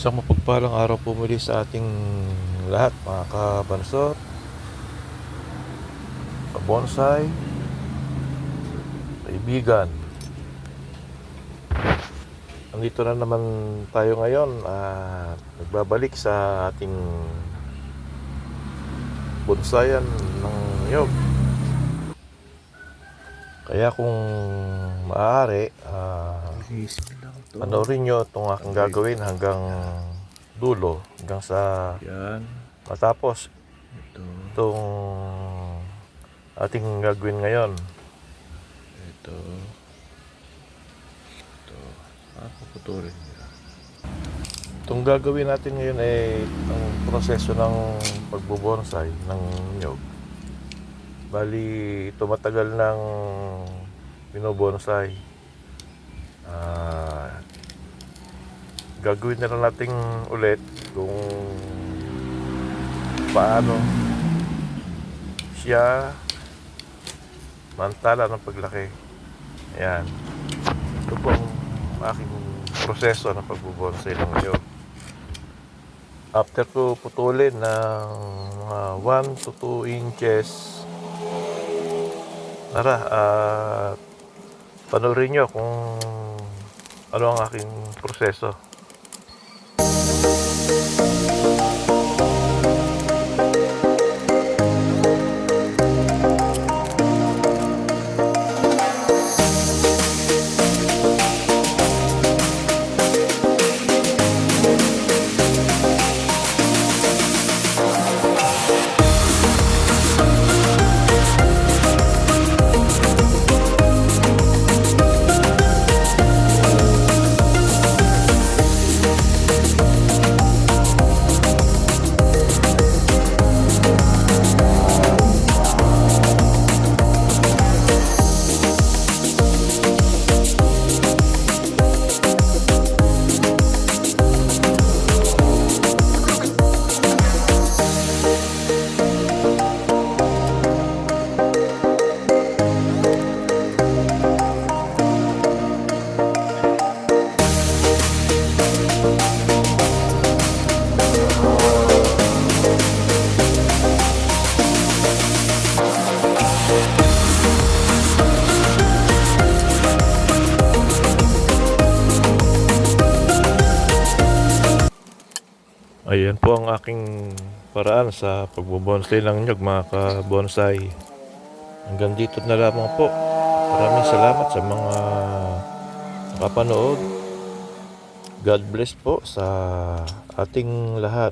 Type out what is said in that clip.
Isang mapagpalang araw po muli sa ating lahat mga kabansot, kabonsai, kaibigan. Nandito na naman tayo ngayon at nagbabalik sa ating bonsayan ng niyog. Kaya kung maaari, to. Panoorin nyo itong aking gagawin hanggang dulo, hanggang sa matapos Ito. itong ating gagawin ngayon. Ito. Ito. Ah, puputulin nila. Itong gagawin natin ngayon ay ang proseso ng pagbubonsai ng nyog. Bali, ito matagal ng binobonsai. Ah, gagawin na lang natin ulit kung paano siya mantala ng paglaki. Ayan. Ito po ang aking proseso ng pagbubonsai ng nyog. After ko putulin ng mga 1 to 2 inches, tara, at panoorin nyo kung ano ang aking proseso. Ayan po ang aking paraan sa pagbubonsai ng nyog mga ka-bonsai. Hanggang dito na lamang po. Maraming salamat sa mga nakapanood. God bless po sa ating lahat.